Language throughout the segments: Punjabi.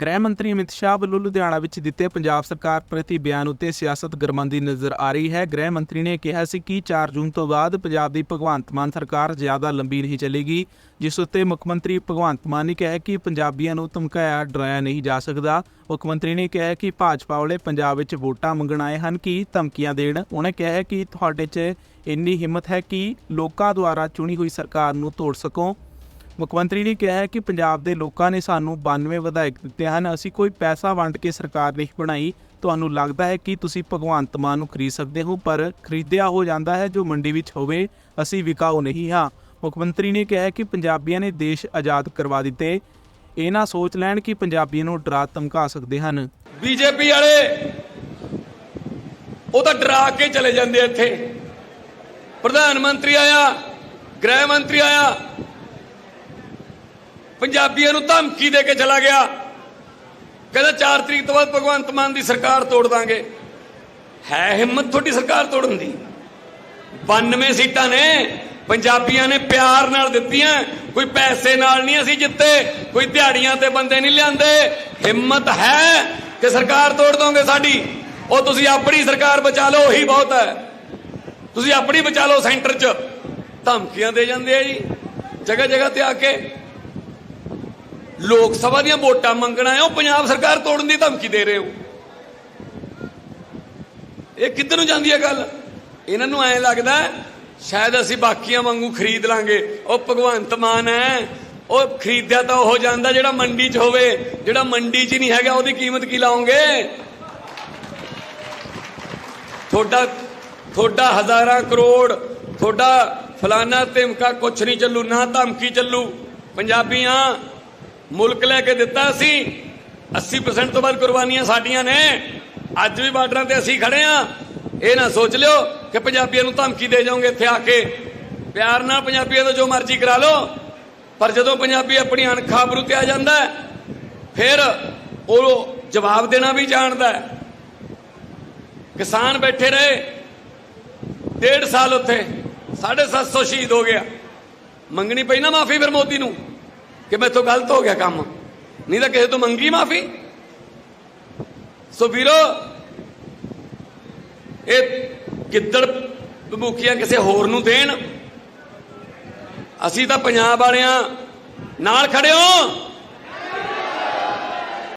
ਗ੍ਰਹਿ ਮੰਤਰੀ ਅਮਿਤ ਸ਼ਾਹ ਵੱਲੋਂ ਲੁਧਿਆਣਾ ਵਿੱਚ ਦਿੱਤੇ ਪੰਜਾਬ ਸਰਕਾਰ ਪ੍ਰਤੀ ਬਿਆਨ ਉੱਤੇ ਸਿਆਸਤ ਗਰਮਾਉਂਦੀ ਨਜ਼ਰ ਆ ਰਹੀ ਹੈ। ਗ੍ਰਹਿ ਮੰਤਰੀ ਨੇ ਕਿਹਾ ਸੀ ਕਿ 4 ਜੂਨ ਤੋਂ ਬਾਅਦ ਪੰਜਾਬ ਦੀ ਭਗਵੰਤ ਮਾਨ ਸਰਕਾਰ ਜ਼ਿਆਦਾ ਲੰਬੀ ਨਹੀਂ ਚੱਲੇਗੀ, ਜਿਸ ਉੱਤੇ ਮੁੱਖ ਮੰਤਰੀ ਭਗਵੰਤ ਮਾਨ ਨੇ ਕਿਹਾ ਕਿ ਪੰਜਾਬੀਆਂ ਨੂੰ ਧਮਕਾਇਆ ਡਰਾਇਆ ਨਹੀਂ ਜਾ ਸਕਦਾ। ਮੁੱਖ ਮੰਤਰੀ ਨੇ ਕਿਹਾ ਕਿ ਭਾਜਪਾ ਵਾਲੇ ਪੰਜਾਬ ਵਿੱਚ ਵੋਟਾਂ ਮੰਗਣ ਆਏ ਹਨ ਕਿ ਧਮਕੀਆਂ ਦੇਣ। ਉਹਨੇ ਕਿਹਾ ਕਿ ਤੁਹਾਡੇ 'ਚ ਇੰਨੀ ਹਿੰਮਤ ਹੈ ਕਿ ਲੋਕਾਂ ਦੁਆਰਾ ਚੁਣੀ ਹੋਈ ਸਰਕਾਰ ਨੂੰ ਤੋੜ ਸਕੋ। ਮੁੱਖ ਮੰਤਰੀ ਨੇ ਕਿਹਾ ਹੈ ਕਿ ਪੰਜਾਬ ਦੇ ਲੋਕਾਂ ਨੇ ਸਾਨੂੰ 92 ਵਿਧਾਇਕ ਦਿੱਤੇ ਹਨ। ਅਸੀਂ ਕੋਈ ਪੈਸਾ ਵੰਡ ਕੇ ਸਰਕਾਰ ਨਹੀਂ ਬਣਾਈ। ਤੁਹਾਨੂੰ ਲੱਗਦਾ ਹੈ ਕਿ ਤੁਸੀਂ ਭਗਵੰਤ ਮਾਨ ਨੂੰ ਖਰੀਦ ਸਕਦੇ ਹੋ, ਪਰ ਖਰੀਦਿਆ ਹੋ ਜਾਂਦਾ ਹੈ ਜੋ ਮੰਡੀ ਵਿੱਚ ਹੋਵੇ, ਅਸੀਂ ਵਿਕਾਊ ਨਹੀਂ ਹਾਂ। ਮੁੱਖ ਮੰਤਰੀ ਨੇ ਕਿਹਾ ਕਿ ਪੰਜਾਬੀਆਂ ਨੇ ਦੇਸ਼ ਆਜ਼ਾਦ ਕਰਵਾ ਦਿੱਤੇ। ਇਹ ਨਾ ਸੋਚ ਲੈਣ ਕਿ ਪੰਜਾਬੀਆਂ ਨੂੰ ਡਰਾ ਧਮਕਾ ਸਕਦੇ ਹਨ। ਬੀਜੇਪੀ ਵਾਲੇ, ਉਹ ਤਾਂ ਡਰਾ ਕੇ ਚਲੇ ਜਾਂਦੇ ਇੱਥੇ। ਪ੍ਰਧਾਨ ਮੰਤਰੀ ਆਇਆ, ਗ੍ਰਹਿ ਮੰਤਰੀ ਆਇਆ ਪੰਜਾਬੀਆਂ ਨੂੰ ਧਮਕੀ ਦੇ ਕੇ ਚਲਾ ਗਿਆ। ਕਹਿੰਦਾ 4 ਤਰੀਕ ਤੋਂ ਬਾਅਦ ਭਗਵੰਤ ਮਾਨ ਦੀ ਸਰਕਾਰ ਤੋੜ ਦਾਂਗੇ। ਹੈ ਹਿੰਮਤ ਤੁਹਾਡੀ ਸਰਕਾਰ ਤੋੜਨ ਦੀ। 92 ਸੀਟਾਂ ਨੇ, ਪੰਜਾਬੀਆਂ ਨੇ ਪਿਆਰ ਨਾਲ ਦਿੱਤੀਆਂ। ਕੋਈ ਪੈਸੇ ਨਾਲ ਨਹੀਂ ਅਸੀਂ ਜਿੱਤੇ, ਕੋਈ ਦਿਹਾੜੀਆਂ ਤੇ ਬੰਦੇ ਨਹੀਂ ਲਿਆਂਦੇ। ਹਿੰਮਤ ਹੈ ਕਿ ਸਰਕਾਰ ਤੋੜ ਦੋਗੇ ਸਾਡੀ। ਉਹ ਤੁਸੀਂ ਆਪਣੀ ਸਰਕਾਰ ਬਚਾ ਲਓ, ਉਹੀ ਬਹੁਤ ਹੈ। ਤੁਸੀਂ ਆਪਣੀ ਬਚਾ ਲਓ ਸੈਂਟਰ 'ਚ। ਧਮਕੀਆਂ ਦੇ ਜਾਂਦੇ ਆ ਜੀ। ਜਗ੍ਹਾ ਜਗ੍ਹਾ ਤੇ ਆ ਕੇ ਲੋਕ ਸਭਾ ਦੀਆਂ ਵੋਟਾਂ ਮੰਗਣਾ ਹੈ ਉਹ ਪੰਜਾਬ ਸਰਕਾਰ ਤੋੜਨ ਦੀ ਧਮਕੀ ਦੇ ਰਹੇ ਹੋ। ਇਹ ਕਿੱਧਰ ਨੂੰ ਜਾਂਦੀ ਹੈ ਗੱਲ? ਇਹਨਾਂ ਨੂੰ ਐਂ ਲੱਗਦਾ ਸ਼ਾਇਦ ਅਸੀਂ ਬਾਕੀਆਂ ਵਾਂਗੂ ਖਰੀਦ ਲਾਂਗੇ। ਉਹ ਭਗਵੰਤ ਮਾਨ ਹੈ, ਉਹ ਖਰੀਦਿਆ ਤਾਂ ਉਹ ਜਾਂਦਾ ਜਿਹੜਾ ਮੰਡੀ 'ਚ ਹੋਵੇ, ਜਿਹੜਾ ਮੰਡੀ 'ਚ ਨਹੀਂ ਹੈਗਾ, ਉਹਦੀ ਕੀਮਤ ਕੀ ਲਾਓਗੇ ਤੁਹਾਡਾ ਤੁਹਾਡਾ ਹਜ਼ਾਰਾਂ ਕਰੋੜ, ਤੁਹਾਡਾ ਫਲਾਨਾ ਧਮਕਾ ਕੁਛ ਨਹੀਂ ਚੱਲੂ, ਨਾ ਧਮਕੀ ਚੱਲੂ। ਪੰਜਾਬੀਆਂ ਮੁਲਕ ਲੈ ਕੇ ਦਿੱਤਾ ਸੀ। 80% ਤੋਂ ਵੱਧ ਕੁਰਬਾਨੀਆਂ ਸਾਡੀਆਂ ਨੇ। ਅੱਜ ਵੀ ਬਾਰਡਰਾਂ ਤੇ ਅਸੀਂ ਖੜੇ ਆ। ਇਹ ਨਾ ਸੋਚ ਲਿਓ ਕਿ ਪੰਜਾਬੀਆਂ ਨੂੰ ਧਮਕੀ ਦੇ ਜਾਓਗੇ ਇੱਥੇ ਆ ਕੇ। ਪਿਆਰ ਨਾਲ ਪੰਜਾਬੀਆਂ ਤੋਂ ਜੋ ਮਰਜ਼ੀ ਕਰਾ ਲਓ। ਪਰ ਜਦੋਂ ਪੰਜਾਬੀ ਆਪਣੀ ਅਣਖਾਂ ਬਰੂ ਤੇ ਆ ਜਾਂਦਾ ਫਿਰ ਉਹ ਜਵਾਬ ਦੇਣਾ ਵੀ ਜਾਣਦਾ ਕਿਸਾਨ ਬੈਠੇ ਰਹੇ। ਡੇਢ ਸਾਲ ਉੱਥੇ 750 ਸ਼ਹੀਦ ਹੋ ਗਿਆ। ਮੰਗਣੀ ਪਈ ਨਾ ਮਾਫੀ ਫਿਰ ਮੋਦੀ ਨੂੰ? ਕਿ ਮੈਥੋਂ ਗਲਤ ਹੋ ਗਿਆ ਕੰਮ। ਨਹੀਂ ਤਾਂ ਕਿਸੇ ਤੋਂ ਮੰਗੀ ਮਾਫੀ। ਸੋ ਵੀਰੋ, ਇਹ ਗਿੱਦੜ ਭਮੁਖੀਆਂ ਕਿਸੇ ਹੋਰ ਨੂੰ ਦੇਣ। ਅਸੀਂ ਤਾਂ ਪੰਜਾਬ ਵਾਲਿਆਂ ਨਾਲ ਖੜੇ ਹੋ।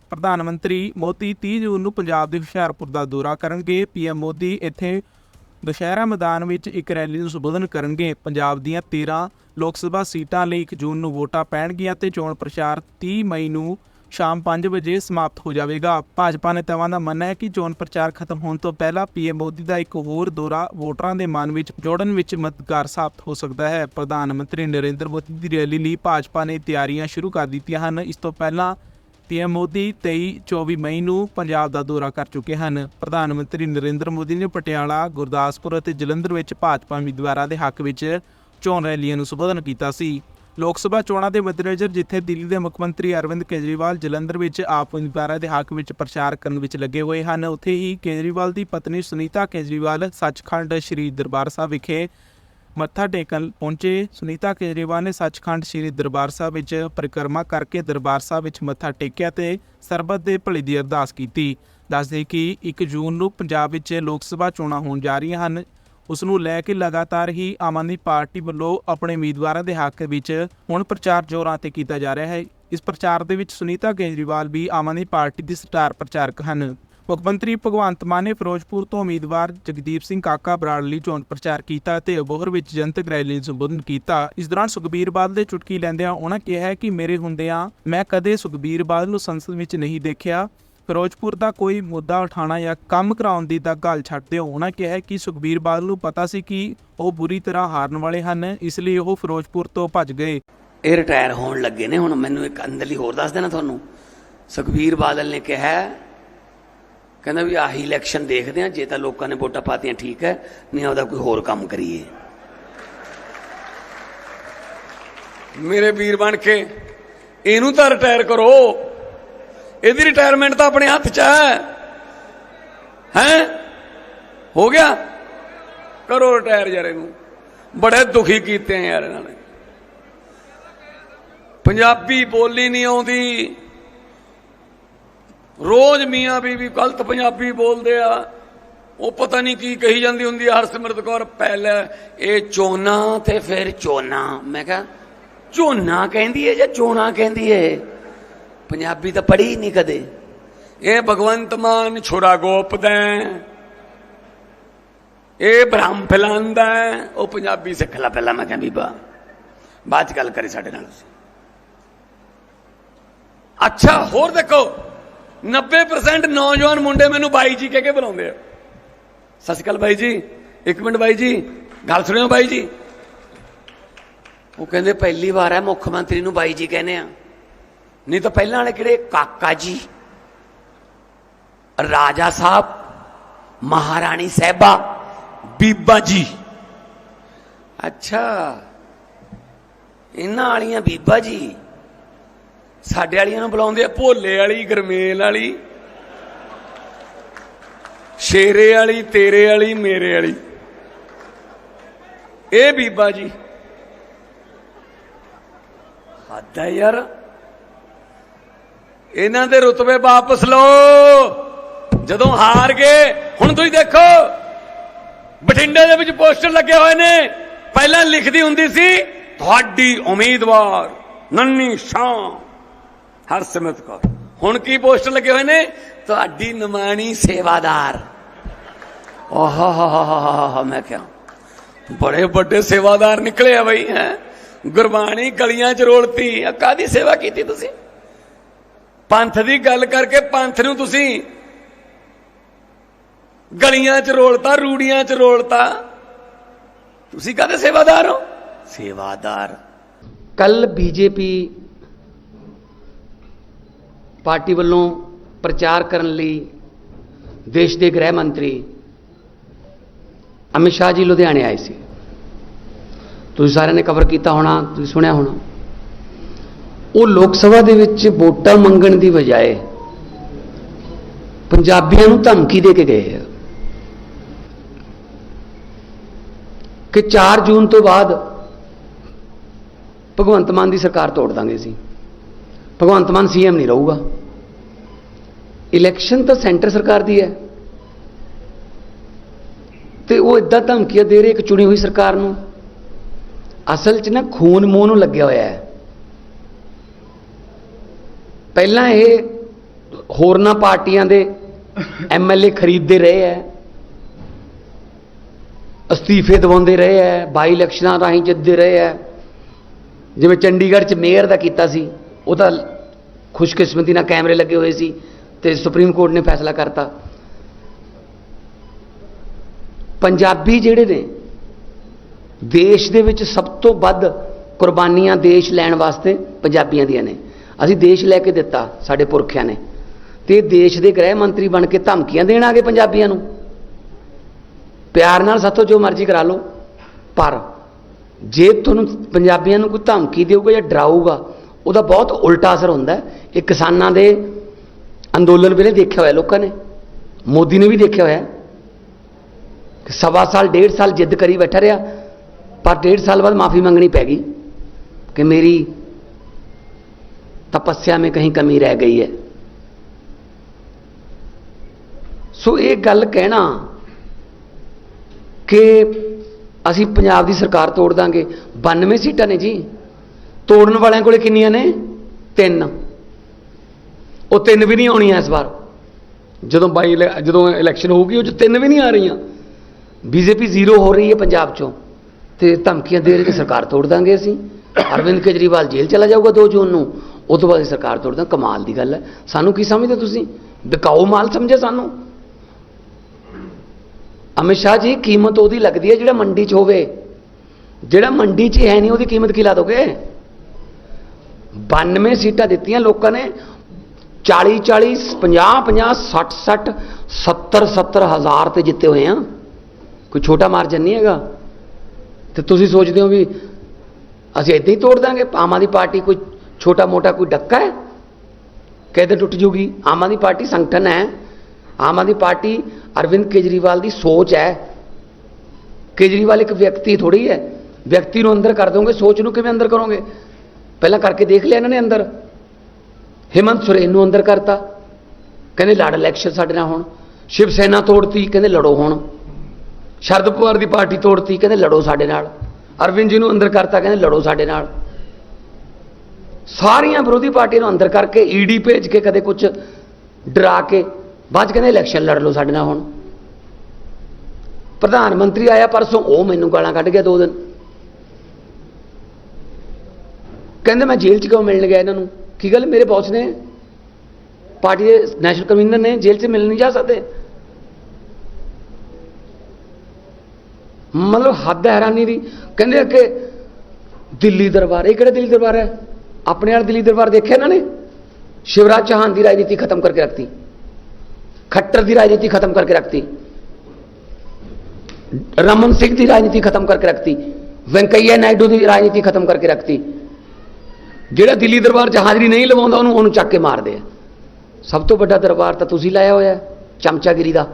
ਪ੍ਰਧਾਨ ਮੰਤਰੀ ਮੋਦੀ 30 ਜੂਨ ਨੂੰ ਪੰਜਾਬ ਦੇ ਹੁਸ਼ਿਆਰਪੁਰ ਦਾ ਦੌਰਾ ਕਰਨਗੇ। ਪੀਐਮ ਮੋਦੀ ਇੱਥੇ ਦੁਸ਼ਹਿਰਾ ਮੈਦਾਨ ਵਿੱਚ ਇੱਕ ਰੈਲੀ ਨੂੰ ਸੰਬੋਧਨ ਕਰਨਗੇ ਪੰਜਾਬ ਦੀਆਂ 13 ਲੋਕ ਸਭਾ ਸੀਟਾਂ ਲਈ 1 ਜੂਨ ਨੂੰ ਵੋਟਾਂ ਪੈਣਗੀਆਂ ਤੇ ਚੋਣ ਪ੍ਰਚਾਰ 30 ਮਈ ਨੂੰ ਸ਼ਾਮ 5 ਵਜੇ ਸਮਾਪਤ ਹੋ ਜਾਵੇਗਾ। ਭਾਜਪਾ ਨੇਤਾਵਾਂ ਦਾ ਮੰਨਣਾ ਹੈ ਕਿ ਚੋਣ ਪ੍ਰਚਾਰ ਖਤਮ ਹੋਣ ਤੋਂ ਪਹਿਲਾਂ ਪੀਐਮ ਮੋਦੀ ਦਾ ਇੱਕ ਹੋਰ ਦੌਰਾ ਵੋਟਰਾਂ ਦੇ ਮਨ ਵਿੱਚ ਜੋੜਨ ਵਿੱਚ ਮਦਦਗਾਰ ਸਾਬਤ ਹੋ ਸਕਦਾ ਹੈ। ਪ੍ਰਧਾਨ ਮੰਤਰੀ ਨਰਿੰਦਰ ਮੋਦੀ ਦੀ ਰੈਲੀ ਲਈ ਭਾਜਪਾ ਨੇ ਤਿਆਰੀਆਂ ਸ਼ੁਰੂ ਕਰ ਦਿੱਤੀਆਂ ਹਨ। ਇਸ ਤੋਂ ਪਹਿਲਾਂ ਪੀਐਮ ਮੋਦੀ 23 24 ਮਈ ਨੂੰ ਪੰਜਾਬ ਦਾ ਦੌਰਾ ਕਰ ਚੁੱਕੇ ਹਨ। ਪ੍ਰਧਾਨ ਮੰਤਰੀ ਨਰਿੰਦਰ ਮੋਦੀ ਨੇ ਪਟਿਆਲਾ, ਗੁਰਦਾਸਪੁਰ ਅਤੇ ਜਲੰਧਰ ਵਿੱਚ ਭਾਜਪਾ ਉਮੀਦਵਾਰਾਂ ਦੇ ਹੱਕ ਵਿੱਚ ਚੋਣ ਰੈਲੀਆਂ ਨੂੰ ਸੰਬੋਧਨ ਕੀਤਾ ਸੀ। ਲੋਕ ਸਭਾ ਚੋਣਾਂ ਦੇ ਮੱਦੇਨਜ਼ਰ ਜਿੱਥੇ ਦਿੱਲੀ ਦੇ ਮੁੱਖ ਮੰਤਰੀ ਅਰਵਿੰਦ ਕੇਜਰੀਵਾਲ ਜਲੰਧਰ ਵਿੱਚ ਆਪ ਉਮੀਦਵਾਰਾਂ ਦੇ ਹੱਕ ਵਿੱਚ ਪ੍ਰਚਾਰ ਕਰਨ ਵਿੱਚ ਲੱਗੇ ਹੋਏ ਹਨ, ਉੱਥੇ ਹੀ ਕੇਜਰੀਵਾਲ ਦੀ ਪਤਨੀ ਸੁਨੀਤਾ ਕੇਜਰੀਵਾਲ ਸੱਚਖੰਡ ਸ੍ਰੀ ਦਰਬਾਰ ਸਾਹਿਬ ਵਿਖੇ ਮੱਥਾ ਟੇਕਣ ਪਹੁੰਚੇ। ਸੁਨੀਤਾ ਕੇਜਰੀਵਾਲ ਨੇ ਸੱਚਖੰਡ ਸ੍ਰੀ ਦਰਬਾਰ ਸਾਹਿਬ ਵਿੱਚ ਪਰਿਕਰਮਾ ਕਰਕੇ ਦਰਬਾਰ ਸਾਹਿਬ ਵਿੱਚ ਮੱਥਾ ਟੇਕਿਆ ਤੇ ਸਰਬੱਤ ਦੇ ਭਲੇ ਦੀ ਅਰਦਾਸ ਕੀਤੀ। ਦੱਸਦੇ ਕਿ 1 ਜੂਨ ਨੂੰ ਪੰਜਾਬ ਵਿੱਚ ਲੋਕ ਸਭਾ ਚੋਣਾਂ ਹੋਣ ਜਾ ਰਹੀਆਂ ਹਨ। ਉਸ ਨੂੰ ਲੈ ਕੇ ਲਗਾਤਾਰ ਹੀ ਆਮ ਆਦਮੀ ਪਾਰਟੀ ਵੱਲੋਂ ਆਪਣੇ ਉਮੀਦਵਾਰਾਂ ਦੇ ਹੱਕ ਵਿੱਚ ਹੁਣ ਪ੍ਰਚਾਰ ਜ਼ੋਰਾਂ ਤੇ ਕੀਤਾ ਜਾ ਰਿਹਾ ਹੈ। ਇਸ ਪ੍ਰਚਾਰ ਦੇ ਵਿੱਚ ਸੁਨੀਤਾ ਕੇਜਰੀਵਾਲ ਵੀ ਆਮ ਆਦਮੀ ਪਾਰਟੀ ਦੀ ਸਟਾਰ ਪ੍ਰਚਾਰਕ ਹਨ। ਮੁੱਖ ਮੰਤਰੀ ਭਗਵੰਤ ਮਾਨ ਨੇ ਫਿਰੋਜ਼ਪੁਰ ਤੋਂ ਉਮੀਦਵਾਰ ਜਗਦੀਪ ਸਿੰਘ ਕਾਕਾ ਬਰਾੜ ਲਈ ਚੋਣ ਪ੍ਰਚਾਰ ਕੀਤਾ ਤੇ ਅਬੋਹਰ ਵਿੱਚ ਜਨਤਕ ਰੈਲੀ ਨੂੰ ਸੰਬੋਧਨ ਕੀਤਾ। ਇਸ ਦੌਰਾਨ ਸੁਖਬੀਰ ਬਾਦਲ ਦੇ ਚੁਟਕੀ ਲੈਂਦਿਆਂ ਉਹਨਾਂ ਕਿਹਾ ਕਿ ਮੇਰੇ ਹੁੰਦਿਆਂ ਮੈਂ ਕਦੇ ਸੁਖਬੀਰ ਬਾਦਲ ਨੂੰ ਸੰਸਦ ਵਿੱਚ ਨਹੀਂ ਦੇਖਿਆ। ਫਿਰੋਜ਼ਪੁਰ ਦਾ ਕੋਈ ਮੁੱਦਾ ਉਠਾਉਣਾ ਜਾਂ ਕੰਮ ਕਰਾਉਣ ਦੀ ਤਾਂ ਗੱਲ ਛੱਡ ਦਿਓ। ਉਹਨਾਂ ਕਿਹਾ ਕਿ ਸੁਖਬੀਰ ਬਾਦਲ ਨੂੰ ਪਤਾ ਸੀ ਕਿ ਉਹ ਬੁਰੀ ਤਰ੍ਹਾਂ ਹਾਰਨ ਵਾਲੇ ਹਨ, ਇਸ ਲਈ ਉਹ ਫਿਰੋਜ਼ਪੁਰ ਤੋਂ ਭੱਜ ਗਏ। ਇਹ ਰਿਟਾਇਰ ਹੋਣ ਲੱਗੇ ਨੇ। ਹੁਣ ਮੈਨੂੰ ਇੱਕ ਅੰਦਰਲੀ ਹੋਰ ਦੱਸ ਦੇਣਾ ਤੁਹਾਨੂੰ। ਸੁਖਬੀਰ ਬਾਦਲ ਨੇ ਕਿਹਾ ਕਹਿੰਦਾ ਵੀ ਆਹੀ ਇਲੈਕਸ਼ਨ ਦੇਖਦੇ ਆ ਜੇ ਤਾਂ ਲੋਕਾਂ ਨੇ ਵੋਟਾਂ ਪਾਤੀਆਂ, ਠੀਕ ਹੈ, ਨਹੀਂ ਉਹਦਾ ਕੋਈ ਹੋਰ ਕੰਮ ਕਰੀਏ। ਮੇਰੇ ਵੀਰ ਬਣ ਕੇ, ਇਹਨੂੰ ਤਾਂ ਰਿਟਾਇਰ ਕਰੋ। ਇਹਦੀ ਰਿਟਾਇਰਮੈਂਟ ਤਾਂ ਆਪਣੇ ਹੱਥ 'ਚ ਹੈ। ਹੈ? ਹੋ ਗਿਆ? ਕਰੋ ਰਿਟਾਇਰ ਯਾਰ ਇਹਨੂੰ। ਬੜੇ ਦੁਖੀ ਕੀਤੇ ਯਾਰ ਇਹਨਾਂ ਨੇ। ਪੰਜਾਬੀ ਬੋਲੀ ਨਹੀਂ ਆਉਂਦੀ। ਰੋਜ਼ ਮੀਆਂ ਬੀਬੀ ਗਲਤ ਪੰਜਾਬੀ ਬੋਲਦੇ ਆ। ਉਹ ਪਤਾ ਨਹੀਂ ਕੀ ਕਹੀ ਜਾਂਦੀ ਹੁੰਦੀ ਆ, ਹਰਸਿਮਰਤ ਕੌਰ, ਪਹਿਲੇ ਇਹ ਚੋਨਾ ਤੇ ਫਿਰ ਚੋਨਾ। ਮੈਂ ਕਿਹਾ ਝੋਨਾ ਕਹਿੰਦੀ ਹੈ ਜਾਂ ਚੋਨਾ ਕਹਿੰਦੀ ਹੈ ਪੰਜਾਬੀ ਤਾਂ ਪੜ੍ਹੀ ਨਹੀਂ ਕਦੇ। ਇਹ ਭਗਵੰਤ ਮਾਨ ਛੋੜਾ ਗੋਪਦਾ ਇਹ ਬ੍ਰਹਮ ਫੈਲਾਉਂਦਾ ਹੈ। ਉਹ ਪੰਜਾਬੀ ਸਿੱਖ ਲਾ ਪਹਿਲਾਂ। ਮੈਂ ਕਿਹਾ, ਬੀਬਾ, ਬਾਅਦ ਚ ਗੱਲ ਕਰੇ ਸਾਡੇ ਨਾਲ ਅੱਛਾ, ਹੋਰ ਦੇਖੋ। 90% ਨੌਜਵਾਨ ਮੁੰਡੇ ਮੈਨੂੰ ਬਾਈ ਜੀ ਕਹਿ ਕੇ ਬੁਲਾਉਂਦੇ ਆ। ਸਤਿ ਸ਼੍ਰੀ ਅਕਾਲ ਬਾਈ ਜੀ। ਇੱਕ ਮਿੰਟ ਬਾਈ ਜੀ। ਗੱਲ ਸੁਣਿਓ ਬਾਈ ਜੀ। ਉਹ ਕਹਿੰਦੇ ਪਹਿਲੀ ਵਾਰ ਹੈ, ਮੁੱਖ ਮੰਤਰੀ ਨੂੰ ਬਾਈ ਜੀ ਕਹਿੰਦੇ ਆ। ਨਹੀਂ ਤਾਂ ਪਹਿਲਾਂ ਵਾਲੇ ਕਿਹੜੇ? ਕਾਕਾ ਜੀ। ਰਾਜਾ ਸਾਹਿਬ, ਮਹਾਰਾਣੀ ਸਾਹਿਬਾ, ਬੀਬਾ ਜੀ। ਅੱਛਾ। ਇਹਨਾਂ ਵਾਲੀਆਂ ਬੀਬਾ ਜੀ। ਸਾਡੇ ਵਾਲੀਆਂ ਨੂੰ ਬੁਲਾਉਂਦੇ ਆ, ਭੋਲੇ ਵਾਲੀ, ਗਰਮੇਲ ਵਾਲੀ, ਸ਼ੇਰੇ ਵਾਲੀ, ਤੇਰੇ ਵਾਲੀ, ਮੇਰੇ ਵਾਲੀ। ਇਹ ਬੀਬਾ ਜੀ। ਹੱਦ ਹੈ ਯਾਰ। ਇਹਨਾਂ ਦੇ ਰੁਤਬੇ ਵਾਪਸ ਲਓ। ਜਦੋਂ ਹਾਰ ਗਏ, ਹੁਣ ਤੁਸੀਂ ਦੇਖੋ, ਬਠਿੰਡੇ ਦੇ ਵਿੱਚ ਪੋਸਟਰ ਲੱਗੇ ਹੋਏ ਨੇ। ਪਹਿਲਾਂ ਲਿਖਦੀ ਹੁੰਦੀ ਸੀ, ਤੁਹਾਡੀ ਉਮੀਦਵਾਰ ਨੰਨੀ ਸ਼ਾਂ ਹਰਸਿਮਰਤ ਕੌਰ। ਹੁਣ ਕੀ ਪੋਸਟਰ ਲੱਗੇ ਹੋਏ ਨੇ? ਤੁਹਾਡੀ ਨਿਮਾਣੀ ਸੇਵਾਦਾਰ। ਓਹ ਮੈਂ ਕਿਹਾ, ਬੜੇ ਵੱਡੇ ਸੇਵਾਦਾਰ ਨਿਕਲੇ ਆ ਬਈ, ਹੈ? ਗੁਰਬਾਣੀ ਗਲੀਆਂ 'ਚ ਰੋਲਤੀ। ਕਾਦੀ ਸੇਵਾ ਕੀਤੀ ਤੁਸੀਂ? ਪੰਥ ਦੀ ਗੱਲ ਕਰਕੇ ਪੰਥ ਨੂੰ ਤੁਸੀਂ ਗਲੀਆਂ 'ਚ ਰੋਲਤਾ, ਰੂੜੀਆਂ 'ਚ ਰੋਲਤਾ। ਤੁਸੀਂ ਕਾਦੇ ਸੇਵਾਦਾਰ ਹੋ? ਸੇਵਾਦਾਰ। ਕੱਲ ਬੀਜੇਪੀ ਪਾਰਟੀ ਵੱਲੋਂ ਪ੍ਰਚਾਰ ਕਰਨ ਲਈ ਦੇਸ਼ ਦੇ ਗ੍ਰਹਿ ਮੰਤਰੀ ਅਮਿਤ ਸ਼ਾਹ ਜੀ ਲੁਧਿਆਣੇ ਆਏ ਸੀ। ਤੁਸੀਂ ਸਾਰਿਆਂ ਨੇ ਕਵਰ ਕੀਤਾ ਹੋਣਾ, ਤੁਸੀਂ ਸੁਣਿਆ ਹੋਣਾ। ਉਹ ਲੋਕ ਸਭਾ ਦੇ ਵਿੱਚ ਵੋਟਾਂ ਮੰਗਣ ਦੀ ਬਜਾਏ ਪੰਜਾਬੀਆਂ ਨੂੰ ਧਮਕੀ ਦੇ ਕੇ ਗਏ ਕਿ 4 ਜੂਨ ਤੋਂ ਬਾਅਦ ਭਗਵੰਤ ਮਾਨ ਦੀ ਸਰਕਾਰ ਤੋੜ ਦਾਂਗੇ ਸੀ ਭਗਵੰਤ ਮਾਨ ਸੀਐਮ ਨਹੀਂ ਰਹੂਗਾ। ਇਲੈਕਸ਼ਨ ਤਾਂ ਸੈਂਟਰ ਸਰਕਾਰ ਦੀ ਹੈ। ਤੇ ਉਹ ਇਦਾਂ ਧਮਕੀਆਂ ਦੇ ਰਹੇ ਇੱਕ ਚੁਣੀ ਹੋਈ ਸਰਕਾਰ ਨੂੰ। ਅਸਲ 'ਚ ਨਾ ਖੂਨ ਮੂੰਹ ਨੂੰ ਲੱਗਿਆ ਹੋਇਆ ਹੈ। ਪਹਿਲਾਂ ਇਹ ਹੋਰਨਾਂ ਪਾਰਟੀਆਂ ਦੇ ਐਮਐਲਏ ਖਰੀਦਦੇ ਰਹੇ ਹੈ। ਅਸਤੀਫੇ ਦਵਾਉਂਦੇ ਰਹੇ ਹੈ। ਬਾਈ ਇਲੈਕਸ਼ਨਾਂ ਰਾਹੀਂ ਜਿੱਤਦੇ ਰਹੇ ਹੈ। ਜਿਵੇਂ ਚੰਡੀਗੜ੍ਹ 'ਚ ਮੇਅਰ ਦਾ ਕੀਤਾ ਸੀ, ਉਹ ਤਾਂ ਖੁਸ਼ਕਿਸਮਤੀ ਨਾਲ ਕੈਮਰੇ ਲੱਗੇ ਹੋਏ ਸੀ ਤੇ ਸੁਪਰੀਮ ਕੋਰਟ ਨੇ ਫੈਸਲਾ ਕਰਤਾ। ਪੰਜਾਬੀ ਜਿਹੜੇ ਨੇ, ਦੇਸ਼ ਦੇ ਵਿੱਚ ਸਭ ਤੋਂ ਵੱਧ ਕੁਰਬਾਨੀਆਂ ਦੇਸ਼ ਲੈਣ ਵਾਸਤੇ ਪੰਜਾਬੀਆਂ ਦੀਆਂ ਨੇ। ਅਸੀਂ ਦੇਸ਼ ਲੈ ਕੇ ਦਿੱਤਾ, ਸਾਡੇ ਪੁਰਖਿਆਂ ਨੇ। ਤੇ ਦੇਸ਼ ਦੇ ਗ੍ਰਹਿ ਮੰਤਰੀ ਬਣ ਕੇ ਧਮਕੀਆਂ ਦੇਣ ਆ ਗਏ ਪੰਜਾਬੀਆਂ ਨੂੰ। ਪਿਆਰ ਨਾਲ ਸਾਥੋਂ ਜੋ ਮਰਜ਼ੀ ਕਰਾ ਲਓ, ਪਰ ਜੇ ਤੁਹਾਨੂੰ ਪੰਜਾਬੀਆਂ ਨੂੰ ਕੋਈ ਧਮਕੀ ਦੇਊਗਾ ਜਾਂ ਡਰਾਊਗਾ, ਉਹਦਾ ਬਹੁਤ ਉਲਟਾ ਅਸਰ ਹੁੰਦਾ ਹੈ। ਇਹ ਕਿਸਾਨਾਂ ਦੇ ਅੰਦੋਲਨ ਵੇਲੇ ਦੇਖਿਆ ਹੋਇਆ ਲੋਕਾਂ ਨੇ। ਮੋਦੀ ਨੇ ਵੀ ਦੇਖਿਆ ਹੋਇਆ। ਕਿ ਸਵਾ ਸਾਲ, ਡੇਢ ਸਾਲ ਜਿੱਦ ਕਰੀ ਬੈਠਾ ਰਿਹਾ। ਪਰ ਡੇਢ ਸਾਲ ਬਾਅਦ ਮਾਫੀ ਮੰਗਣੀ ਪੈ ਗਈ ਕਿ ਮੇਰੀ ਤਪੱਸਿਆ में ਕहीं ਕਮੀ ਰਹਿ ਗਈ ਹੈ। ਸੋ ਇਹ ਗੱਲ ਕਹਿਣਾ ਕਿ ਅਸੀਂ ਪੰਜਾਬ ਦੀ ਸਰਕਾਰ ਤੋੜ ਦਾਂਗੇ। 92 ਸੀਟਾਂ ਨੇ ਜੀ। ਤੋੜਨ ਵਾਲਿਆਂ ਕੋਲੇ ਕਿੰਨੀਆਂ ਨੇ? ਤਿੰਨ। ਉਹ ਤਿੰਨ ਵੀ ਨਹੀਂ ਆਉਣੀਆਂ ਇਸ ਵਾਰ। ਜਦੋਂ ਬਾਈ ਇਲੈ- ਜਦੋਂ ਇਲੈਕਸ਼ਨ ਹੋਊਗੀ, ਉਹ ਚ ਤਿੰਨ ਵੀ ਨਹੀਂ ਆ ਰਹੀਆਂ। ਬੀਜੇਪੀ ਜ਼ੀਰੋ ਹੋ ਰਹੀ ਹੈ ਪੰਜਾਬ ਚੋਂ। ਤੇ ਧਮਕੀਆਂ ਦੇ ਰਹੀ ਕਿ ਸਰਕਾਰ ਤੋੜ ਦਾਂਗੇ ਅਸੀਂ। ਅਰਵਿੰਦ ਕੇਜਰੀਵਾਲ ਜੇਲ੍ਹ ਚਲਾ ਜਾਊਗਾ 2 ਜੂਨ ਨੂੰ। ਉਹ ਤੋਂ ਬਾਅਦ ਅਸੀਂ ਸਰਕਾਰ ਤੋੜ ਦਾਂ ਕਮਾਲ ਦੀ ਗੱਲ ਹੈ। ਸਾਨੂੰ ਕੀ ਸਮਝਦੇ ਤੁਸੀਂ? ਵਿਕਾਊ ਮਾਲ ਸਮਝੇ ਸਾਨੂੰ। ਅਮਿਤ ਸ਼ਾਹ ਜੀ, ਕੀਮਤ ਉਹਦੀ ਲੱਗਦੀ ਹੈ ਜਿਹੜਾ ਮੰਡੀ 'ਚ ਹੋਵੇ। ਜਿਹੜਾ ਮੰਡੀ 'ਚ ਹੈ ਨਹੀਂ, ਉਹਦੀ ਕੀਮਤ ਕੀ ਲਾ ਦੋਗੇ? 92 ਸੀਟਾਂ ਦਿੱਤੀਆਂ ਲੋਕਾਂ ਨੇ। 40 40 50 50 60 60 70 70 ਹਜ਼ਾਰ ਤੇ ਜਿੱਤੇ ਹੋਏ ਆ ਕੋਈ ਛੋਟਾ ਮਾਰਜਨ ਨਹੀਂ ਹੈਗਾ ਤੇ ਤੁਸੀਂ ਸੋਚਦੇ ਹੋ ਵੀ ਅਸੀਂ ਇੱਦਾਂ ਹੀ ਤੋੜ ਦਾਂਗੇ ਆਮ ਆਦਮੀ ਪਾਰਟੀ ਕੋਈ ਛੋਟਾ ਮੋਟਾ ਕੋਈ ਡੱਕਾ ਹੈ ਕਿਤੇ ਟੁੱਟ ਜੂਗੀ ਆਮ ਆਦਮੀ ਪਾਰਟੀ ਸੰਗਠਨ ਹੈ ਆਮ ਆਦਮੀ ਪਾਰਟੀ ਅਰਵਿੰਦ ਕੇਜਰੀਵਾਲ ਦੀ ਸੋਚ ਹੈ ਕੇਜਰੀਵਾਲ ਇੱਕ ਵਿਅਕਤੀ ਥੋੜੀ ਹੈ ਵਿਅਕਤੀ ਨੂੰ ਅੰਦਰ ਕਰ ਦੋਗੇ ਸੋਚ ਨੂੰ ਕਿਵੇਂ ਅੰਦਰ ਕਰੋਗੇ ਪਹਿਲਾਂ ਕਰਕੇ ਦੇਖ ਲਿਆ ਇਹਨਾਂ ਨੇ ਅੰਦਰ ਹਿਮੰਤ ਸੋਰੇਨ ਨੂੰ ਅੰਦਰ ਕਰਤਾ। ਕਹਿੰਦੇ ਲੜ ਇਲੈਕਸ਼ਨ ਸਾਡੇ ਨਾਲ ਹੁਣ। ਸ਼ਿਵ ਸੈਨਾ ਤੋੜਤੀ, ਕਹਿੰਦੇ ਲੜੋ ਹੁਣ। ਸ਼ਰਦ ਪਵਾਰ ਦੀ ਪਾਰਟੀ ਤੋੜਤੀ, ਕਹਿੰਦੇ ਲੜੋ ਸਾਡੇ ਨਾਲ। ਅਰਵਿੰਦ ਜੀ ਨੂੰ ਅੰਦਰ ਕਰਤਾ, ਕਹਿੰਦੇ ਲੜੋ ਸਾਡੇ ਨਾਲ। ਸਾਰੀਆਂ ਵਿਰੋਧੀ ਪਾਰਟੀਆਂ ਨੂੰ ਅੰਦਰ ਕਰਕੇ ਈਡੀ ਭੇਜ ਕੇ ਕਦੇ ਕੁਝ ਡਰਾ ਕੇ ਬਾਅਦ 'ਚ ਕਹਿੰਦੇ ਇਲੈਕਸ਼ਨ ਲੜ ਲਓ ਸਾਡੇ ਨਾਲ ਹੁਣ। ਪ੍ਰਧਾਨ ਮੰਤਰੀ ਆਇਆ ਪਰਸੋਂ, ਉਹ ਮੈਨੂੰ ਗਾਲਾਂ ਕੱਢ ਗਿਆ ਦੋ ਦਿਨ। ਕਹਿੰਦੇ ਮੈਂ ਜੇਲ੍ਹ 'ਚ ਕਿਉਂ ਮਿਲਣ ਗਿਆ ਇਹਨਾਂ ਨੂੰ? ਕੀ ਗੱਲ ਮੇਰੇ ਬੌਸ ਨੇ? ਪਾਰਟੀ ਦੇ ਨੈਸ਼ਨਲ ਕਨਵੀਨਰ ਨੇ, ਜੇਲ੍ਹ 'ਚ ਮਿਲਣ ਨਹੀਂ ਜਾ ਸਕਦੇ? ਮਤਲਬ ਹੱਦ ਹੈਰਾਨੀ ਦੀ। ਕਹਿੰਦੇ ਕਿ ਦਿੱਲੀ ਦਰਬਾਰ, ਇਹ ਕਿਹੜਾ ਦਿੱਲੀ ਦਰਬਾਰ ਹੈ? ਆਪਣੇ ਵਾਲਾ ਦਿੱਲੀ ਦਰਬਾਰ ਦੇਖਿਆ ਇਹਨਾਂ ਨੇ? ਸ਼ਿਵਰਾਜ ਚੌਹਾਨ ਦੀ ਰਾਜਨੀਤੀ ਖਤਮ ਕਰਕੇ ਰੱਖਤੀ। ਖੱਟਰ ਦੀ ਰਾਜਨੀਤੀ ਖਤਮ ਕਰਕੇ ਰੱਖਤੀ। ਰਮਨ ਸਿੰਘ ਦੀ ਰਾਜਨੀਤੀ ਖਤਮ ਕਰਕੇ ਰੱਖਤੀ। ਵੈਂਕਈਆ ਨਾਇਡੂ ਦੀ ਰਾਜਨੀਤੀ ਖਤਮ ਕਰਕੇ ਰੱਖਤੀ। ਜਿਹੜਾ ਦਿੱਲੀ ਦਰਬਾਰ 'ਚ ਹਾਜ਼ਰੀ ਨਹੀਂ ਲਵਾਉਂਦਾ, ਉਹਨੂੰ ਉਹਨੂੰ ਚੱਕ ਕੇ ਮਾਰਦੇ ਆ। ਸਭ ਤੋਂ ਵੱਡਾ ਦਰਬਾਰ ਤਾਂ ਤੁਸੀਂ ਲਾਇਆ ਹੋਇਆ ਚਮਚਾਗਿਰੀ ਦਾ।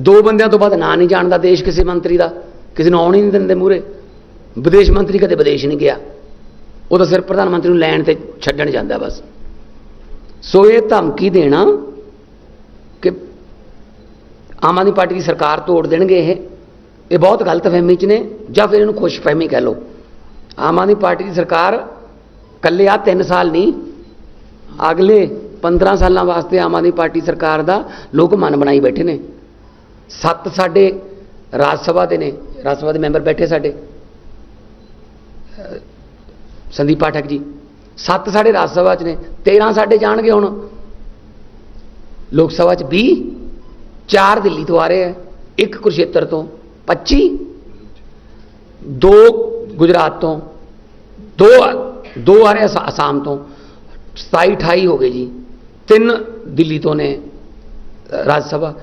ਦੋ ਬੰਦਿਆਂ ਤੋਂ ਬਾਅਦ ਨਾਂ ਨਹੀਂ ਜਾਣਦਾ ਦੇਸ਼ ਕਿਸੇ ਮੰਤਰੀ ਦਾ, ਕਿਸੇ ਨੂੰ ਆਉਣ ਹੀ ਨਹੀਂ ਦਿੰਦੇ ਮੂਰੇ ਵਿਦੇਸ਼ ਮੰਤਰੀ ਕਦੇ ਵਿਦੇਸ਼ ਨਹੀਂ ਗਿਆ। ਉਹ ਤਾਂ ਸਿਰਫ ਪ੍ਰਧਾਨ ਮੰਤਰੀ ਨੂੰ ਲੈਣ ਤੇ ਛੱਡਣ ਜਾਂਦਾ ਬਸ। ਸੋ ਇਹ ਧਮਕੀ ਦੇਣਾ ਕਿ ਆਮ ਆਦਮੀ ਪਾਰਟੀ ਦੀ ਸਰਕਾਰ ਤੋੜ ਦੇਣਗੇ ਇਹ। ਇਹ ਬਹੁਤ ਗਲਤ ਫਹਿਮੀ ਚ ਨੇ, ਜਾਂ ਫਿਰ ਇਹਨੂੰ ਖੁਸ਼ਫਹਿਮੀ ਕਹਿ ਲਓ। ਆਮ ਆਦਮੀ ਪਾਰਟੀ ਦੀ ਸਰਕਾਰ ਕੱਲੇ ਆ 3 ਸਾਲ ਨਹੀਂ, ਅਗਲੇ 15 ਸਾਲਾਂ ਵਾਸਤੇ ਆਮ ਆਦਮੀ ਪਾਰਟੀ ਸਰਕਾਰ ਦਾ ਲੋਕ ਮਨ ਬਣਾਈ ਬੈਠੇ ਨੇ। ਸੱਤ ਸਾਡੇ ਰਾਜ ਸਭਾ ਦੇ ਨੇ, ਰਾਜ ਸਭਾ ਦੇ ਮੈਂਬਰ ਬੈਠੇ ਸਾਡੇ। ਸੰਦੀਪ ਪਾਠਕ ਜੀ, ਸੱਤ ਸਾਡੇ ਰਾਜ ਸਭਾ ਚ ਨੇ 13 ਸਾਡੇ ਜਾਣਗੇ ਹੁਣ। ਲੋਕ ਸਭਾ ਚ 20 ਚਾਰ ਦਿੱਲੀ ਤੋਂ ਆ ਰਹੇ ਆ, ਇੱਕ ਕੁਰਸ਼ੇਤਰ ਤੋਂ 25 ਦੋ ਗੁਜਰਾਤ ਤੋਂ ਦੋ ਦੋ ਆ ਰਹੇ ਅਸਾ- ਅਸਾਮ ਤੋਂ। 27 28 ਹੋ ਗਏ ਜੀ। ਤਿੰਨ ਦਿੱਲੀ ਤੋਂ ਨੇ ਰਾਜ ਸਭਾ।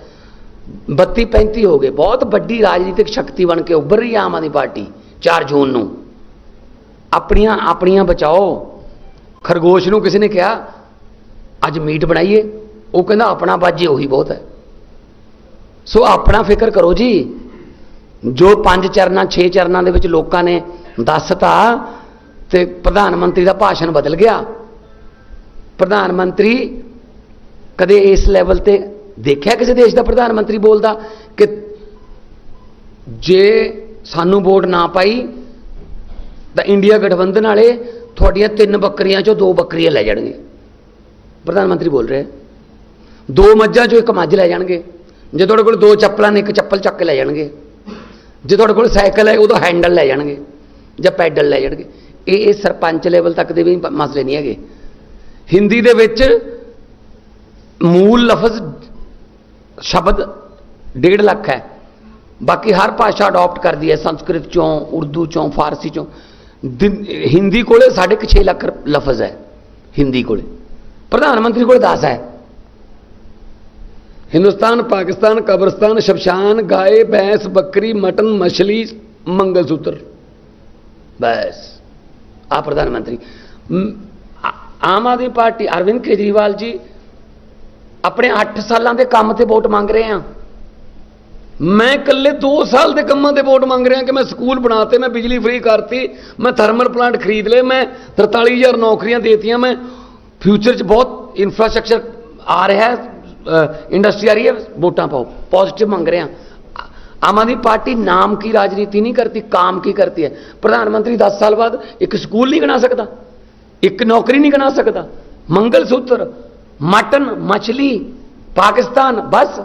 32 35 ਹੋ ਗਏ। ਬਹੁਤ ਵੱਡੀ ਰਾਜਨੀਤਿਕ ਸ਼ਕਤੀ ਬਣ ਕੇ ਉੱਭਰ ਰਹੀ ਹੈ ਆਮ ਆਦਮੀ ਪਾਰਟੀ 4 ਜੂਨ ਨੂੰ। ਆਪਣੀਆਂ ਆਪਣੀਆਂ ਬਚਾਓ। ਖਰਗੋਸ਼ ਨੂੰ ਕਿਸੇ ਨੇ ਕਿਹਾ, ਅੱਜ ਮੀਟ ਬਣਾਈਏ। ਉਹ ਕਹਿੰਦਾ, ਆਪਣਾ ਬਾਜ਼ੀ ਉਹੀ ਬਹੁਤ ਹੈ। ਸੋ ਆਪਣਾ ਫਿਕਰ ਕਰੋ ਜੀ। ਜੋ ਪੰਜ ਚਰਨਾਂ, ਛੇ ਚਰਨਾਂ ਦੇ ਵਿੱਚ ਲੋਕਾਂ ਨੇ ਦੱਸਤਾ ਤੇ ਪ੍ਰਧਾਨ ਮੰਤਰੀ ਦਾ ਭਾਸ਼ਣ ਬਦਲ ਗਿਆ। ਪ੍ਰਧਾਨ ਮੰਤਰੀ ਕਦੇ ਇਸ ਲੈਵਲ ਤੇ ਦੇਖਿਆ ਕਿਸੇ ਦੇਸ਼ ਦਾ ਪ੍ਰਧਾਨ ਮੰਤਰੀ ਬੋਲਦਾ ਕਿ ਜੇ ਸਾਨੂੰ ਵੋਟ ਨਾ ਪਾਈ, ਤਾਂ ਇੰਡੀਆ ਗਠਬੰਧਨ ਵਾਲੇ ਤੁਹਾਡੀਆਂ ਤਿੰਨ ਬੱਕਰੀਆਂ ਚੋਂ ਦੋ ਬੱਕਰੀਆਂ ਲੈ ਜਾਣਗੇ। ਪ੍ਰਧਾਨ ਮੰਤਰੀ ਬੋਲ ਰਹੇ। ਦੋ ਮੱਝਾਂ ਚੋਂ ਇੱਕ ਮੱਝ ਲੈ ਜਾਣਗੇ। ਜੇ ਤੁਹਾਡੇ ਕੋਲ ਦੋ ਚੱਪਲਾਂ ਨੇ, ਇੱਕ ਚੱਪਲ ਚੱਕ ਕੇ ਲੈ ਜਾਣਗੇ। ਜੇ ਤੁਹਾਡੇ ਕੋਲ ਸਾਈਕਲ ਹੈ, ਉਹਦਾ ਹੈਂਡਲ ਲੈ ਜਾਣਗੇ ਜਾਂ ਪੈਡਲ ਲੈ ਜਾਣਗੇ। ਇਹ ਇਹ ਸਰਪੰਚ ਲੈਵਲ ਤੱਕ ਦੇ ਵੀ ਮਸਲੇ ਨਹੀਂ ਹੈਗੇ। ਹਿੰਦੀ ਦੇ ਵਿੱਚ ਮੂਲ ਲਫ਼ਜ਼ ਸ਼ਬਦ ਡੇਢ ਲੱਖ ਹੈ। ਬਾਕੀ ਹਰ ਭਾਸ਼ਾ ਅਡਾਪਟ ਕਰਦੀ ਹੈ, ਸੰਸਕ੍ਰਿਤ ਚੋਂ, ਉਰਦੂ ਚੋਂ, ਫਾਰਸੀ ਚੋਂ। ਹਿੰਦੀ ਕੋਲੇ 6.5 ਲੱਖ ਲਫ਼ਜ਼ ਹੈ, ਹਿੰਦੀ ਕੋਲੇ। ਪ੍ਰਧਾਨ ਮੰਤਰੀ ਕੋਲੇ 10 ਹੈ। ਹਿੰਦੁਸਤਾਨ, ਪਾਕਿਸਤਾਨ, ਕਬਰਸਤਾਨ, ਸ਼ਮਸ਼ਾਨ, ਗਾਏ ਬੈਂਸ ਬੱਕਰੀ, ਮਟਨ, ਮਛਲੀ, ਮੰਗਲਸੂਤਰ। ਬਸ। ਆ ਪ੍ਰਧਾਨ ਮੰਤਰੀ। ਆਮ ਆਦਮੀ ਪਾਰਟੀ ਅਰਵਿੰਦ ਕੇਜਰੀਵਾਲ ਜੀ ਆਪਣੇ 8 ਸਾਲਾਂ ਦੇ ਕੰਮ ਤੇ ਵੋਟ ਮੰਗ ਰਹੇ ਆ। ਮੈਂ ਇਕੱਲੇ 2 ਸਾਲ ਦੇ ਕੰਮਾਂ ਤੇ ਵੋਟ ਮੰਗ ਰਿਹਾ ਕਿ ਮੈਂ ਸਕੂਲ ਬਣਾਤੇ, ਮੈਂ ਬਿਜਲੀ ਫ੍ਰੀ ਕਰਤੀ, ਮੈਂ ਥਰਮਲ ਪਲਾਂਟ ਖਰੀਦ ਲਏ, ਮੈਂ 43000 ਨੌਕਰੀਆਂ ਦੇਤੀਆਂ, ਮੈਂ ਫਿਊਚਰ 'ਚ ਬਹੁਤ ਇਨਫਰਾਸਟ੍ਰਕਚਰ ਆ ਰਿਹਾ ਹੈ ਇੰਡਸਟਰੀ ਆ ਰਹੀ ਹੈ, ਵੋਟਾਂ ਪਾਓ। ਪੋਜ਼ਿਟਿਵ ਮੰਗ ਰਿਹਾ। ਆ ਆਮ ਆਦਮੀ ਪਾਰਟੀ ਨਾਮ ਕੀ, ਰਾਜਨੀਤੀ ਨਹੀਂ ਕਰਤੀ ਕਾਮ ਕੀ ਕਰਤੀ ਹੈ? ਪ੍ਰਧਾਨ ਮੰਤਰੀ 10 ਸਾਲ ਬਾਅਦ ਇੱਕ ਸਕੂਲ ਨਹੀਂ ਬਣਾ ਸਕਦਾ, ਇੱਕ ਨੌਕਰੀ ਨਹੀਂ ਬਣਾ ਸਕਦਾ। ਮੰਗਲ ਸੂਤਰ ਮਟਨ, ਮਛਲੀ, ਪਾਕਿਸਤਾਨ, ਬਸ।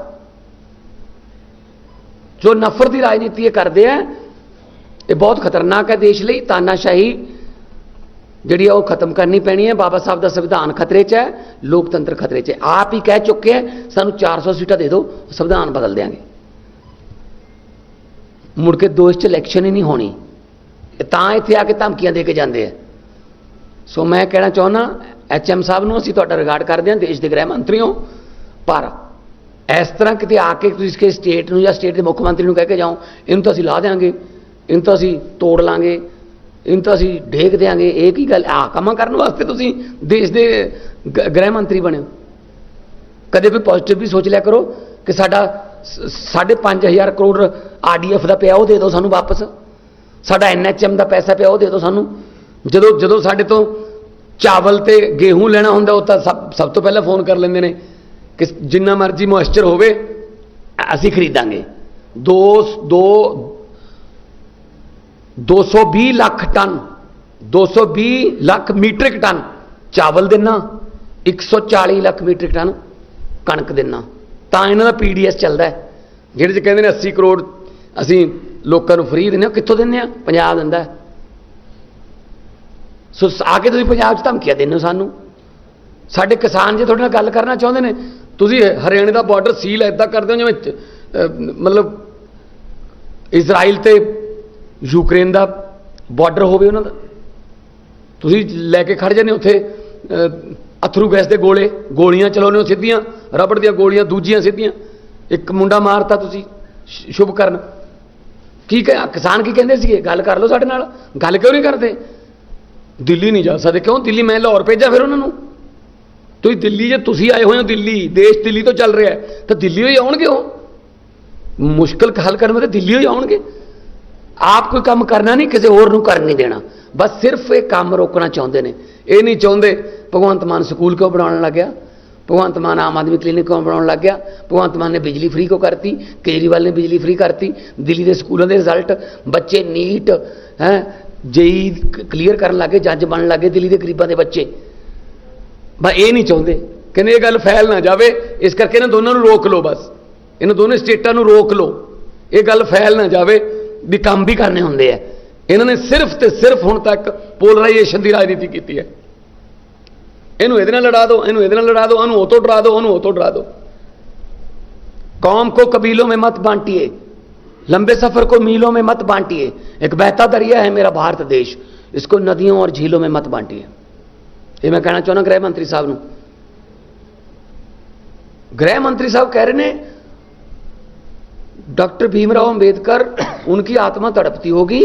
ਜੋ ਨਫ਼ਰਤ ਦੀ ਰਾਜਨੀਤੀ ਇਹ ਕਰਦੇ ਆ ਇਹ ਬਹੁਤ ਖਤਰਨਾਕ ਹੈ ਦੇਸ਼ ਲਈ। ਤਾਨਾਸ਼ਾਹੀ ਜਿਹੜੀ ਆ ਉਹ ਖਤਮ ਕਰਨੀ ਪੈਣੀ ਹੈ। ਬਾਬਾ ਸਾਹਿਬ ਦਾ ਸੰਵਿਧਾਨ ਖਤਰੇ 'ਚ ਹੈ, ਲੋਕਤੰਤਰ ਖਤਰੇ 'ਚ ਹੈ। ਆਪ ਹੀ ਕਹਿ ਚੁੱਕੇ ਹੈ, ਸਾਨੂੰ 400 ਸੀਟਾਂ ਦੇ ਦਿਓ, ਸੰਵਿਧਾਨ ਬਦਲ ਦਿਆਂਗੇ। ਮੁੜ ਕੇ ਦੋਸ਼ 'ਚ ਇਲੈਕਸ਼ਨ ਹੀ ਨਹੀਂ ਹੋਣੀ। ਤਾਂ ਇੱਥੇ ਆ ਕੇ ਧਮਕੀਆਂ ਦੇ ਕੇ ਜਾਂਦੇ ਆ। ਸੋ ਮੈਂ ਕਹਿਣਾ ਚਾਹੁੰਦਾ ਐਚਐਮ ਸਾਹਿਬ ਨੂੰ ਅਸੀਂ ਤੁਹਾਡਾ ਰਿਗਾਰਡ ਕਰਦੇ ਹਾਂ, ਦੇਸ਼ ਦੇ ਗ੍ਰਹਿ ਮੰਤਰੀ ਹੋ ਪਰ ਇਸ ਤਰ੍ਹਾਂ ਕਿਤੇ ਆ ਕੇ ਤੁਸੀਂ ਕਿਸੇ ਸਟੇਟ ਨੂੰ ਜਾਂ ਸਟੇਟ ਦੇ ਮੁੱਖ ਮੰਤਰੀ ਨੂੰ ਕਹਿ ਕੇ ਜਾਓ, ਇਹਨੂੰ ਤਾਂ ਅਸੀਂ ਲਾ ਦੇਾਂਗੇ ਇਹਨੂੰ ਤਾਂ ਅਸੀਂ ਤੋੜ ਲਾਂਗੇ, ਇਹਨੂੰ ਤਾਂ ਅਸੀਂ ਢੇਕ ਦੇਾਂਗੇ ਇਹ ਕੀ ਗੱਲ ਆ ਕੰਮਾਂ ਕਰਨ ਵਾਸਤੇ ਤੁਸੀਂ ਦੇਸ਼ ਦੇ ਗ- ਗ੍ਰਹਿ ਮੰਤਰੀ ਬਣੇ ਕਦੇ ਵੀ ਪੋਜ਼ਿਟਿਵ ਵੀ ਸੋਚ ਲਿਆ ਕਰੋ ਕਿ ਸਾਡਾ 5.5000 ਕਰੋੜ ਆਰਡੀਐਫ ਦਾ ਪਿਆ, ਉਹ ਦੇ ਦਿਓ ਸਾਨੂੰ ਵਾਪਸ। ਸਾਡਾ ਐਨਐਚਐਮ ਦਾ ਪੈਸਾ ਪਿਆ, ਉਹ ਦੇ ਦਿਓ ਸਾਨੂੰ। ਜਦੋਂ ਜਦੋਂ ਸਾਡੇ ਤੋਂ ਚਾਵਲ ਤੇ ਗੇਹੂੰ ਲੈਣਾ ਹੁੰਦਾ, ਉਹ ਤਾਂ ਸਭ ਸਭ ਤੋਂ ਪਹਿਲਾਂ ਫੋਨ ਕਰ ਲੈਂਦੇ ਨੇ ਕਿ ਜਿੰਨਾ ਮਰਜ਼ੀ ਮੋਇਸਚਰ ਹੋਵੇ, ਅਸੀਂ ਖਰੀਦਾਂਗੇ। ਦੋ ਦੋ 220 lakh ton 220 lakh metric ton ਚਾਵਲ ਦੇਣਾ 140 ਲੱਖ ਮੀਟ੍ਰਿਕ ਟਨ ਕਣਕ ਦੇਣਾ ਤਾਂ ਇਹਨਾਂ ਦਾ ਪੀਡੀਐਸ ਚੱਲਦਾ ਹੈ। ਜਿਹੜੇ ਚ ਕਹਿੰਦੇ ਨੇ 80 ਕਰੋੜ ਅਸੀਂ ਲੋਕਾਂ ਨੂੰ ਫ੍ਰੀ ਦਿੰਦੇ ਹਾਂ ਕਿੱਥੋਂ ਦਿੰਦੇ ਆ? ਪੰਜਾਬ ਦਿੰਦਾ ਸੋ ਆ ਕੇ ਤੁਸੀਂ ਪੰਜਾਬ 'ਚ ਧਮਕੀਆਂ ਦਿੰਦੇ ਹੋ ਸਾਨੂੰ। ਸਾਡੇ ਕਿਸਾਨ ਜੇ ਤੁਹਾਡੇ ਨਾਲ ਗੱਲ ਕਰਨਾ ਚਾਹੁੰਦੇ ਨੇ, ਤੁਸੀਂ ਹਰਿਆਣੇ ਦਾ ਬਾਰਡਰ ਸੀਲ ਐਦਾਂ ਕਰਦੇ ਹੋ ਜਿਵੇਂ ਮਤਲਬ ਇਜ਼ਰਾਈਲ ਤੇ ਯੂਕਰੇਨ ਦਾ ਬਾਰਡਰ ਹੋਵੇ ਉਹਨਾਂ ਦਾ। ਤੁਸੀਂ ਲੈ ਕੇ ਖੜ ਜਾਂਦੇ ਉੱਥੇ ਅਥਰੂ ਗੈਸ ਦੇ ਗੋਲੇ, ਗੋਲੀਆਂ ਚਲਾਉਂਦੇ ਹੋ ਸਿੱਧੀਆਂ, ਰਬੜ ਦੀਆਂ ਗੋਲੀਆਂ ਦੂਜੀਆਂ ਸਿੱਧੀਆਂ। ਇੱਕ ਮੁੰਡਾ ਮਾਰਤਾ ਤੁਸੀਂ, ਸ਼- ਸ਼ੁਭ ਕਰਨ। ਕੀ ਕਹਿ, ਕਿਸਾਨ ਕੀ ਕਹਿੰਦੇ ਸੀਗੇ? ਗੱਲ ਕਰ ਲਓ ਸਾਡੇ ਨਾਲ। ਗੱਲ ਕਿਉਂ ਨਹੀਂ ਕਰਦੇ? ਦਿੱਲੀ ਨਹੀਂ ਜਾ ਸਕਦੇ। ਕਿਉਂ? ਦਿੱਲੀ ਮੈਂ ਲਾਹੌਰ ਭੇਜਿਆ ਫਿਰ ਉਹਨਾਂ ਨੂੰ। ਤੁਸੀਂ ਦਿੱਲੀ ਜੇ ਤੁਸੀਂ ਆਏ ਹੋਏ ਹੋ ਦਿੱਲੀ, ਦੇਸ਼ ਦਿੱਲੀ ਤੋਂ ਚੱਲ ਰਿਹਾ ਤਾਂ ਦਿੱਲੀ ਹੀ ਆਉਣਗੇ ਉਹ। ਮੁਸ਼ਕਲ ਹੱਲ ਕਰਨ ਵਾਸਤੇ ਦਿੱਲੀ ਹੀ ਆਉਣਗੇ। ਆਪ ਕੋਈ ਕੰਮ ਕਰਨਾ ਨਹੀਂ, ਕਿਸੇ ਹੋਰ ਨੂੰ ਕਰਨ ਨਹੀਂ ਦੇਣਾ। ਬਸ ਸਿਰਫ ਇਹ ਕੰਮ ਰੋਕਣਾ ਚਾਹੁੰਦੇ ਨੇ। ਇਹ ਨਹੀਂ ਚਾਹੁੰਦੇ, ਭਗਵੰਤ ਮਾਨ ਸਕੂਲ ਕਿਉਂ ਬਣਾਉਣ ਲੱਗਿਆ ਭਗਵੰਤ ਮਾਨ ਆਮ ਆਦਮੀ ਕਲੀਨਿਕ ਕਿਉਂ ਬਣਾਉਣ ਲੱਗ ਗਿਆ? ਭਗਵੰਤ ਮਾਨ ਨੇ ਬਿਜਲੀ ਫ੍ਰੀ ਕਿਉਂ ਕਰਤੀ? ਕੇਜਰੀਵਾਲ ਨੇ ਬਿਜਲੀ ਫ੍ਰੀ ਕਰਤੀ। ਦਿੱਲੀ ਦੇ ਸਕੂਲਾਂ ਦੇ ਰਿਜ਼ਲਟ ਬੱਚੇ ਨੀਟ ਹੈ, ਜੇਈ ਕਲੀਅਰ ਕਰਨ ਲੱਗੇ ਜੱਜ ਬਣਨ ਲੱਗੇ ਦਿੱਲੀ ਦੇ ਗਰੀਬਾਂ ਦੇ ਬੱਚੇ। ਬਸ ਇਹ ਨਹੀਂ ਚਾਹੁੰਦੇ। ਕਹਿੰਦੇ ਇਹ ਗੱਲ ਫੈਲ ਨਾ ਜਾਵੇ। ਇਸ ਕਰਕੇ ਇਹਨਾਂ ਦੋਨਾਂ ਨੂੰ ਰੋਕ ਲਓ ਬਸ। ਇਹਨਾਂ ਦੋਨੇ ਸਟੇਟਾਂ ਨੂੰ ਰੋਕ ਲਓ। ਇਹ ਗੱਲ ਫੈਲ ਨਾ ਜਾਵੇ ਵੀ ਕੰਮ ਵੀ ਕਰਨੇ ਹੁੰਦੇ ਆ। ਇਹਨਾਂ ਨੇ ਸਿਰਫ ਤੇ ਸਿਰਫ ਹੁਣ ਤੱਕ ਪੋਲਰਾਈਜੇਸ਼ਨ ਦੀ ਰਾਜਨੀਤੀ ਕੀਤੀ ਹੈ। એનું એદના લડા દો એનું એદના लड़ा दो अनु ओतो डरा दो अनु ओतो डरा दो। कौम को कबीलों में मत बांटिए, लंबे सफ़र को मीलों में मत बांटिए। एक बहता दरिया है मेरा भारत देश, इसको नदियों और झीलों में मत बांटिए। ये मैं कहना चाहना गृह मंत्री साहब न। गृह मंत्री साहब कह रहे ने डॉक्टर भीमराव अंबेडकर उनकी आत्मा तड़पती होगी।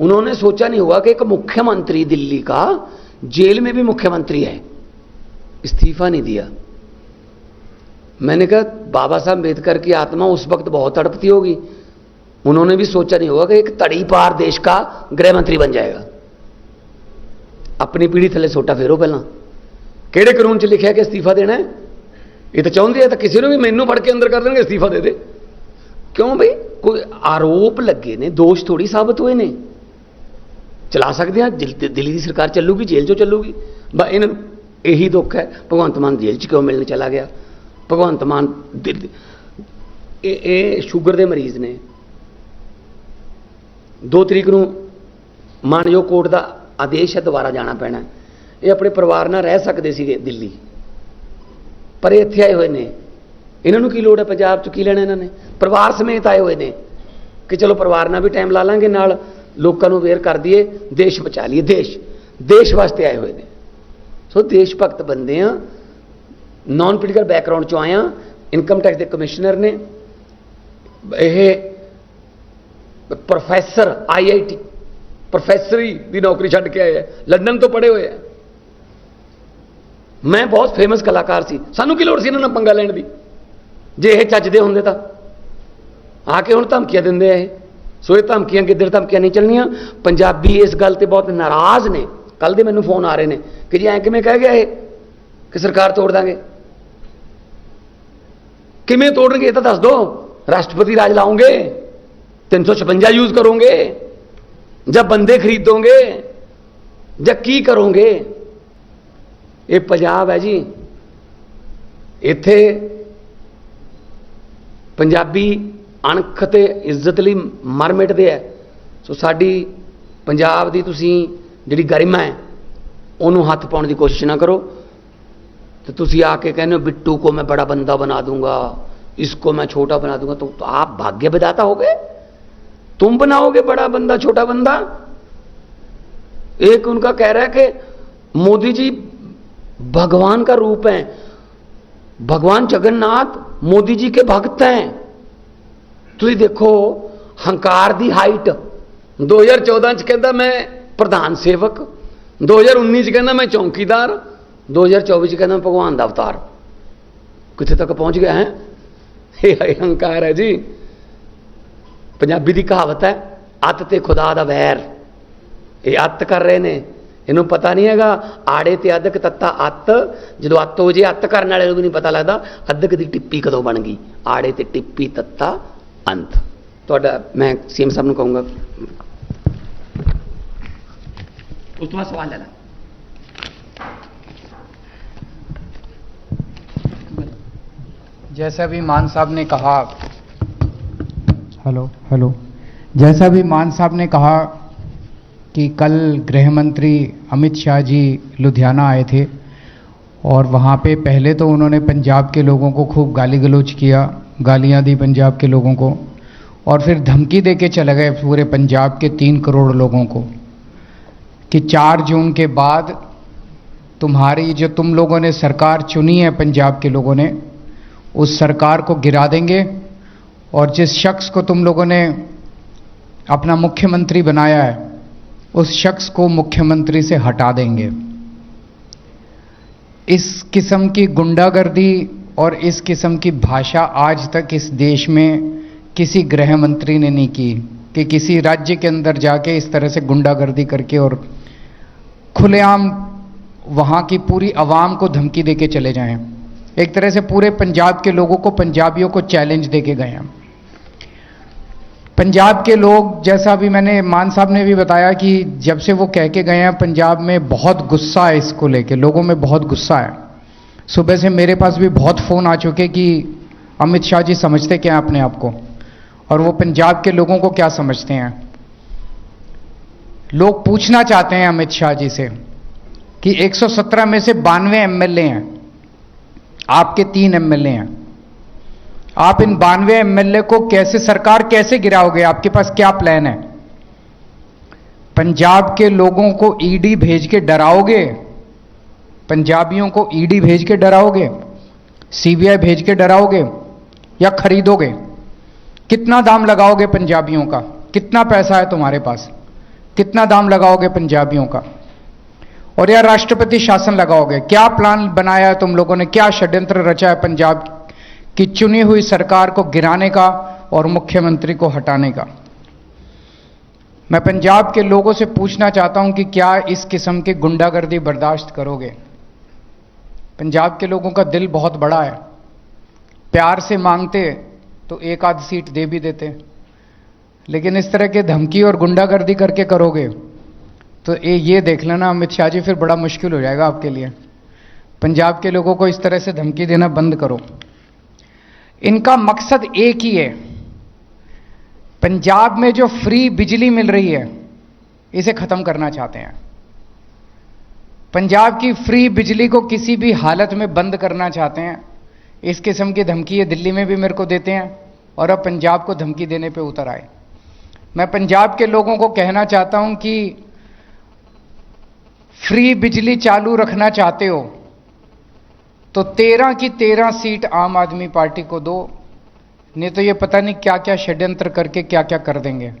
उन्होंने सोचा नहीं होगा कि एक मुख्यमंत्री दिल्ली का जेल में भी मुख्यमंत्री है इस्तीफा नहीं दिया मैंने कहा बाबा साहब अम्बेडकर की आत्मा उस वक्त बहुत तड़पती होगी उन्होंने भी सोचा नहीं होगा कि एक तड़ी पार देश का गृह मंत्री बन जाएगा अपनी पीढ़ी थले सोटा फेरो पहला ਕਿਹੜੇ ਕਾਨੂੰਨ 'ਚ ਲਿਖਿਆ ਕਿ ਅਸਤੀਫਾ ਦੇਣਾ ਹੈ ਇਹ ਤਾਂ ਚਾਹੁੰਦੇ ਆ ਤਾਂ ਕਿਸੇ ਨੂੰ ਵੀ ਮੈਨੂੰ ਫੜ ਕੇ ਅੰਦਰ ਕਰ ਦੇਣਗੇ ਅਸਤੀਫਾ ਦੇ ਦੇ ਕਿਉਂ ਬਈ ਕੋਈ ਆਰੋਪ ਲੱਗੇ ਨੇ ਦੋਸ਼ ਥੋੜੀ ਸਾਬਤ ਹੋਏ ਨੇ ਚਲਾ ਸਕਦੇ ਆ, ਦਿਲ- ਦਿੱਲੀ ਦੀ ਸਰਕਾਰ ਚੱਲੂਗੀ, ਜੇਲ੍ਹ 'ਚੋਂ ਚੱਲੂਗੀ। ਬਸ ਇਹਨਾਂ ਨੂੰ ਇਹੀ ਦੁੱਖ ਹੈ, ਭਗਵੰਤ ਮਾਨ ਜੇਲ੍ਹ 'ਚ ਕਿਉਂ ਮਿਲਣ ਚਲਾ ਗਿਆ? ਭਗਵੰਤ ਮਾਨ ਇਹ ਇਹ ਸ਼ੂਗਰ ਦੇ ਮਰੀਜ਼ ਨੇ। 2 ਤਰੀਕ ਨੂੰ ਮਾਨਯੋਗ ਕੋਰਟ ਦਾ ਆਦੇਸ਼ ਹੈ, ਦੁਬਾਰਾ ਜਾਣਾ ਪੈਣਾ ਇਹ ਆਪਣੇ ਪਰਿਵਾਰ ਨਾਲ ਰਹਿ ਸਕਦੇ ਸੀਗੇ ਦਿੱਲੀ। ਪਰ ਇਹ ਇੱਥੇ ਆਏ ਹੋਏ ਨੇ। ਇਹਨਾਂ ਨੂੰ ਕੀ ਲੋੜ ਹੈ ਪੰਜਾਬ 'ਚ ਕੀ ਲੈਣਾ ਇਹਨਾਂ ਨੇ? ਪਰਿਵਾਰ ਸਮੇਤ ਆਏ ਹੋਏ ਨੇ ਕਿ ਚਲੋ ਪਰਿਵਾਰ ਨਾਲ ਵੀ ਟਾਈਮ ਲਾ ਲਾਂਗੇ ਨਾਲ। ਲੋਕਾਂ ਨੂੰ ਅਵੇਅਰ ਕਰ ਦਈਏ, ਦੇਸ਼ ਬਚਾ ਲਈਏ, ਦੇਸ਼ ਦੇਸ਼ ਵਾਸਤੇ ਆਏ ਹੋਏ ਨੇ। ਸੋ ਦੇਸ਼ ਭਗਤ ਬੰਦੇ ਆ ਨਾਨ ਪੋਲੀਟੀਕਲ ਬੈਕਗ੍ਰਾਉਂਡ ਚੋਂ ਆਇਆ ਇਨਕਮ ਟੈਕਸ ਦੇ ਕਮਿਸ਼ਨਰ ਨੇ, ਇਹ ਪ੍ਰੋਫੈਸਰ ਆਈਆਈਟੀ ਪ੍ਰੋਫੈਸਰੀ ਦੀ ਨੌਕਰੀ ਛੱਡ ਕੇ ਆਏ ਆ, ਲੰਡਨ ਤੋਂ ਪੜ੍ਹੇ ਹੋਏ ਆ। ਮੈਂ ਬਹੁਤ ਫੇਮਸ ਕਲਾਕਾਰ ਸੀ, ਸਾਨੂੰ ਕੀ ਲੋੜ ਸੀ ਇਹਨਾਂ ਨਾਲ ਪੰਗਾ ਲੈਣ ਦੀ? ਜੇ ਇਹ ਚੱਜਦੇ ਹੁੰਦੇ ਤਾਂ। ਆ ਕੇ ਹੁਣ ਧਮਕੀਆਂ ਦਿੰਦੇ ਆ ਇਹ। ਸੋ ਇਹ ਧਮਕੀਆਂ ਕਿੱਧਰ ਧਮਕੀਆਂ ਨਹੀਂ ਚੱਲਣੀਆਂ। ਪੰਜਾਬੀ ਇਸ ਗੱਲ ਤੇ ਬਹੁਤ ਨਾਰਾਜ਼ ਨੇ। ਕੱਲ ਦੇ ਮੈਨੂੰ ਫੋਨ ਆ ਰਹੇ ਨੇ ਕਿ ਜੀ ਐ ਕਿਵੇਂ ਕਹਿ ਗਿਆ ਇਹ? ਕਿ ਸਰਕਾਰ ਤੋੜ ਦਾਂਗੇ। ਕਿਵੇਂ ਤੋੜਨਗੇ ਇਹ ਤਾਂ ਦੱਸ ਦਿਓ ਰਾਸ਼ਟਰਪਤੀ ਰਾਜ ਲਾਉਂਗੇ 356 ਯੂਜ਼ ਕਰੋਗੇ, ਜਾਂ ਬੰਦੇ ਖਰੀਦੋਗੇ, ਜਾਂ ਕੀ ਕਰੋਗੇ? ਇਹ ਪੰਜਾਬ ਹੈ ਜੀ। ਇੱਥੇ ਪੰਜਾਬੀ ਅਣਖ ਤੇ ਇੱਜ਼ਤ ਲਈ ਮਰ ਮਿਟਦੇ ਆ ਸੋ ਸਾਡੀ ਪੰਜਾਬ ਦੀ ਤੁਸੀਂ ਜਿਹੜੀ ਗਰਿਮਾ ਹੈ ਉਹਨੂੰ ਹੱਥ ਪਾਉਣ ਦੀ ਕੋਸ਼ਿਸ਼ ਨਾ ਕਰੋ तो तुसी आके कहने हो बिट्टू को मैं बड़ा बंदा बना दूंगा इसको मैं छोटा बना दूंगा तो, तो आप भाग्य विधाता हो गए तुम बनाओगे बड़ा बंदा छोटा बंदा एक उनका कह रहा है कि मोदी जी भगवान का रूप है भगवान जगन्नाथ मोदी जी के भक्त हैं ਤੁਸੀਂ ਦੇਖੋ ਹੰਕਾਰ ਦੀ ਹਾਈਟ। 2014 ਚ ਕਹਿੰਦਾ ਮੈਂ ਪ੍ਰਧਾਨ ਸੇਵਕ। 2019 ਚ ਕਹਿੰਦਾ ਮੈਂ ਚੌਕੀਦਾਰ। 2024 ਚ ਕਹਿੰਦਾ ਮੈਂ ਭਗਵਾਨ ਦਾ ਅਵਤਾਰ। ਕਿੱਥੇ ਤੱਕ ਪਹੁੰਚ ਗਿਆ, ਹੈ? ਇਹ ਇਹ ਹੰਕਾਰ ਹੈ ਜੀ। ਪੰਜਾਬੀ ਦੀ ਕਹਾਵਤ ਹੈ, ਅੱਤ ਤੇ ਖੁਦਾ ਦਾ ਵੈਰ। ਇਹ ਅੱਤ ਕਰ ਰਹੇ ਨੇ। ਇਹਨੂੰ ਪਤਾ ਨਹੀਂ ਹੈਗਾ, ਆੜੇ ਤੇ ਅੱਧਕ ਤੱਤਾ ਅੱਤ। ਜਦੋਂ ਅੱਤ ਹੋ ਜੇ, ਅੱਤ ਕਰਨ ਵਾਲੇ ਨੂੰ ਵੀ ਨਹੀਂ ਪਤਾ ਲੱਗਦਾ, ਅੱਧਕ ਦੀ ਟਿੱਪੀ ਕਦੋਂ ਬਣ ਗਈ? ਆੜੇ ਤੇ ਟਿੱਪੀ ਤੱਤਾ ਅੰਤ ਤੁਹਾਡਾ ਮੈਂ ਸੀਐਮ ਸਾਹਿਬ ਨੂੰ ਕਹੂੰਗਾ ਉਸ ਤੋਂ ਬਾਅਦ ਸਵਾਲ ਲੈ ਲੈ जैसा भी मान साहब ने कहा हेलो हेलो जैसा भी मान साहब ने कहा कि कल गृह मंत्री अमित शाह जी लुधियाना आए थे और वहाँ पे पहले तो उन्होंने पंजाब के लोगों को खूब गाली गलौज किया गालियाँ दी पंजाब के लोगों को, और फिर धमकी दे के चले गए पूरे पंजाब के तीन करोड़ लोगों को, कि चार जून के बाद तुम्हारी जो तुम लोगों ने सरकार चुनी है पंजाब के लोगों ने, उस सरकार को गिरा देंगे, और जिस शख्स को तुम लोगों ने अपना मुख्यमंत्री बनाया है, उस शख्स को मुख्यमंत्री से हटा देंगे। इस किस्म की गुंडागर्दी और इस किस्म की भाषा आज तक इस देश में किसी गृह मंत्री ने नहीं की, कि किसी राज्य के अंदर जाके इस तरह से गुंडागर्दी करके और खुलेआम वहाँ की पूरी आवाम को धमकी दे के चले जाएँ। एक तरह से पूरे पंजाब के लोगों को, पंजाबियों को चैलेंज दे के गए हैं। पंजाब के लोग, जैसा भी मैंने, मान साहब ने भी बताया कि जब से वो कह के गए हैं, पंजाब में बहुत गुस्सा है इसको लेके, लोगों में बहुत गुस्सा है। सुबह से मेरे पास भी बहुत फ़ोन आ चुके कि अमित शाह जी समझते क्या हैं अपने आप को? और वो पंजाब के लोगों को क्या समझते हैं? लोग पूछना चाहते हैं अमित शाह जी से कि 117 में से बानवे एमएलए हैं। आपके तीन एमएलए हैं। आप इन बानवे एमएलए को कैसे, सरकार कैसे गिराओगे? आपके पास क्या प्लान है? पंजाब के लोगों को ईडी भेज के डराओगे? पंजाबियों को ईडी भेज के डराओगे? सीबीआई भेज के डराओगे? या खरीदोगे? कितना दाम लगाओगे पंजाबियों का? कितना पैसा है तुम्हारे पास? कितना दाम लगाओगे पंजाबियों का? और या राष्ट्रपति शासन लगाओगे? क्या प्लान बनाया है तुम लोगों ने? क्या षड्यंत्र रचा है पंजाब की चुनी हुई सरकार को गिराने का और मुख्यमंत्री को हटाने का? मैं पंजाब के लोगों से पूछना चाहता हूँ कि क्या इस किस्म की गुंडागर्दी बर्दाश्त करोगे? पंजाब के लोगों का दिल बहुत बड़ा है। प्यार से मांगते तो एक आध सीट दे भी देते। लेकिन इस तरह के धमकी और गुंडागर्दी करके करोगे तो ये ये देख लेना, अमित शाह जी, फिर बड़ा मुश्किल हो जाएगा आपके लिए। पंजाब के लोगों को इस तरह से धमकी देना बंद करो। इनका मकसद एक ही है, पंजाब में जो फ्री बिजली मिल रही है, इसे खत्म करना चाहते हैं। पंजाब की फ्री बिजली को किसी भी हालत में बंद करना चाहते हैं, इस किस्म की धमकी ये दिल्ली में भी मेरे को देते हैं और अब पंजाब को धमकी देने पे उतर आए। मैं पंजाब के लोगों को कहना चाहता हूँ कि फ्री बिजली चालू रखना चाहते हो तो तेरह की तेरह सीट आम आदमी पार्टी को दो, नहीं तो ये पता नहीं क्या क्या षड्यंत्र करके क्या क्या कर देंगे।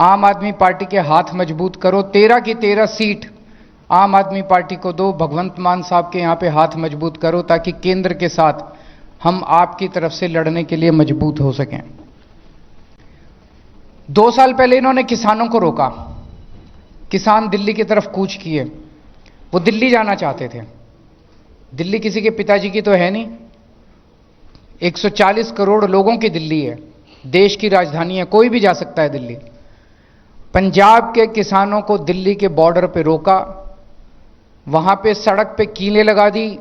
आम आदमी पार्टी के हाथ मज़बूत करो, तेरह की तेरह सीट आम आदमी पार्टी को दो, भगवंत मान साहब के यहाँ पे हाथ मज़बूत करो ताकि केंद्र के साथ हम आपकी तरफ़ से लड़ने के लिए मज़बूत हो सकें। दो साल पहले इन्होंने किसानों को रोका। किसान दिल्ली की तरफ़ कूच किए। वो दिल्ली जाना चाहते थे। दिल्ली किसी के पिताजी की तो है नहीं। 140 करोड़ लोगों की दिल्ली है। देश की राजधानी है। कोई भी जा सकता है दिल्ली। पंजाब के किसानों को दिल्ली के बॉर्डर पे रोका। वहाँ पे सड़क पे कीलें लगा दी,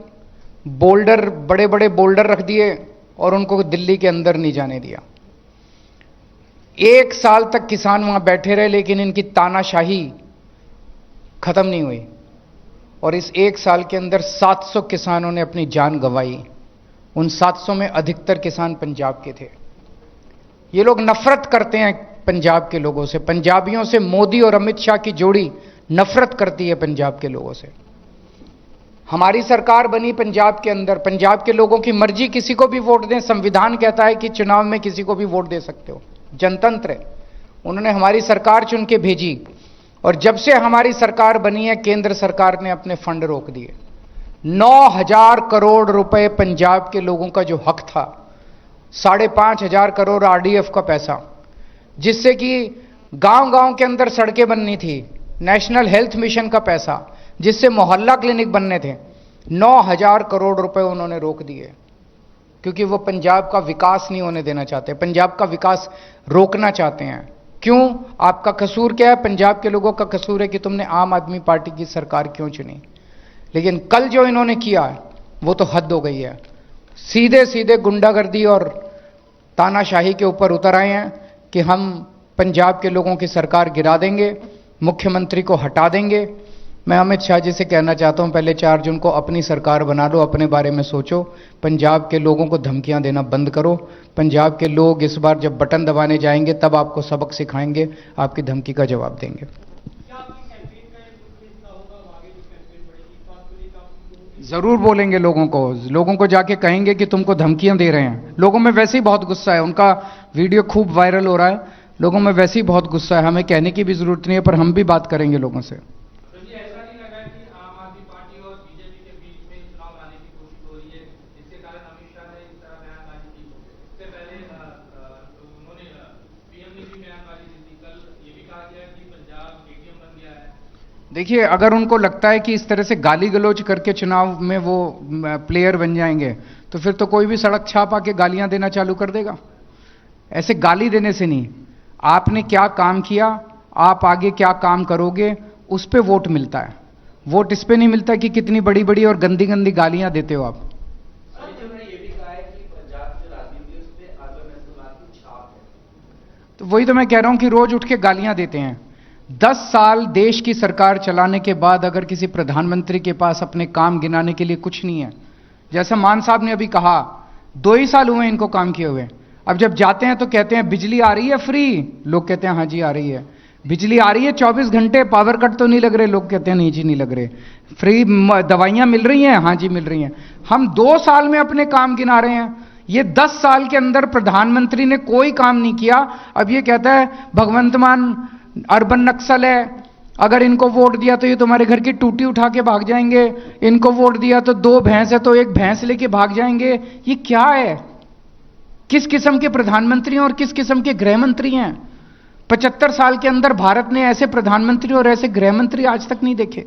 बोल्डर बड़े बड़े बोल्डर रख दिए और उनको दिल्ली के अंदर नहीं जाने दिया। एक साल तक किसान वहाँ बैठे रहे, लेकिन इनकी तानाशाही खत्म नहीं हुई। और इस एक साल के अंदर 700 किसानों ने अपनी जान गंवाई। उन 700 में अधिकतर किसान पंजाब के थे। ये लोग नफरत करते हैं पंजाब के लोगों से। पंजाबियों से मोदी और अमित शाह की जोड़ी नफरत करती है पंजाब के लोगों से। हमारी सरकार बनी पंजाब के अंदर। पंजाब के लोगों की मर्ज़ी किसी को भी वोट दें, संविधान कहता है कि चुनाव में किसी को भी वोट दे सकते हो। जनतंत्र है। उन्होंने हमारी सरकार चुन के भेजी और जब से हमारी सरकार बनी है, केंद्र सरकार ने अपने फंड रोक दिए। नौ हज़ार करोड़ रुपए पंजाब के लोगों का जो हक था, साढ़े पाँच हज़ार करोड़ आरडीएफ का पैसा, जिससे कि गाँव गाँव के अंदर सड़कें बननी थी, नेशनल हेल्थ मिशन का पैसा जिससे मोहल्ला क्लिनिक बनने थे। नौ हज़ार करोड़ रुपए उन्होंने रोक दिए। क्योंकि वो पंजाब का विकास नहीं होने देना चाहते। पंजाब का विकास रोकना चाहते हैं। क्यों? आपका कसूर क्या है? पंजाब के लोगों का कसूर है कि तुमने आम आदमी पार्टी की सरकार क्यों चुनी? लेकिन कल जो इन्होंने किया, वो तो हद हो गई है। सीधे सीधे गुंडागर्दी और तानाशाही के ऊपर उतर आए हैं कि हम पंजाब के लोगों की सरकार गिरा देंगे, मुख्यमंत्री को हटा देंगे। मैं अमित शाह जी से कहना चाहता हूँ, पहले चार जून को अपनी सरकार बना लो, अपने बारे में सोचो। पंजाब के लोगों को धमकियाँ देना बंद करो। पंजाब के लोग इस बार जब बटन दबाने जाएँगे, तब आपको सबक सिखाएँगे, आपकी धमकी का जवाब देंगे। ज़रूर बोलेंगे लोगों को। लोगों को जाके कहेंगे कि तुमको धमकियाँ दे रहे हैं। लोगों में वैसे ही बहुत गुस्सा है। उनका वीडियो खूब वायरल हो रहा है। लोगों में वैसे ही बहुत गुस्सा है। हमें कहने की भी ज़रूरत नहीं है, पर हम भी बात करेंगे लोगों से। देखिए, अगर उनको लगता है कि इस तरह से गाली गलौज करके चुनाव में वो प्लेयर बन जाएँगे तो फिर तो कोई भी सड़क छाप आके गालियाँ देना चालू कर देगा। ऐसे गाली देने से नहीं। आपने क्या काम किया, आप आगे क्या काम करोगे, उस पर वोट मिलता है। वोट इस पर नहीं मिलता कि कितनी बड़ी बड़ी और गंदी गंदी गालियाँ देते हो आप। तो वही तो मैं कह रहा हूँ कि रोज उठ के गालियाँ देते हैं। दस साल देश की सरकार चलाने के बाद अगर किसी प्रधानमंत्री के पास अपने काम गिनाने के लिए कुछ नहीं है। जैसा मान साहब ने अभी कहा, दो ही साल हुए इनको काम किए हुए। अब जब जाते हैं तो कहते हैं, बिजली आ रही है फ्री। लोग कहते हैं हाँ जी, आ रही है। बिजली आ रही है 24 घंटे, पावर कट तो नहीं लग रहे। लोग कहते हैं, नहीं जी, नहीं लग रहे। फ्री दवाइयाँ मिल रही हैं? हाँ जी, मिल रही हैं। हम दो साल में अपने काम गिना रहे हैं। ये दस साल के अंदर प्रधानमंत्री ने कोई काम नहीं किया। अब ये कहता है, भगवंत मान अर्बन नक्सल है। अगर इनको वोट दिया तो ये तुम्हारे घर की टूटी उठा के भाग जाएँगे। इनको वोट दिया तो दो भैंस है तो एक भैंस लेके भाग जाएँगे। ये क्या है? किस किस्म के प्रधानमंत्री हैं और किस किस्म के गृह मंत्री हैं? पचहत्तर साल के अंदर भारत ने ऐसे प्रधानमंत्री और ऐसे गृह मंत्री आज तक नहीं देखे।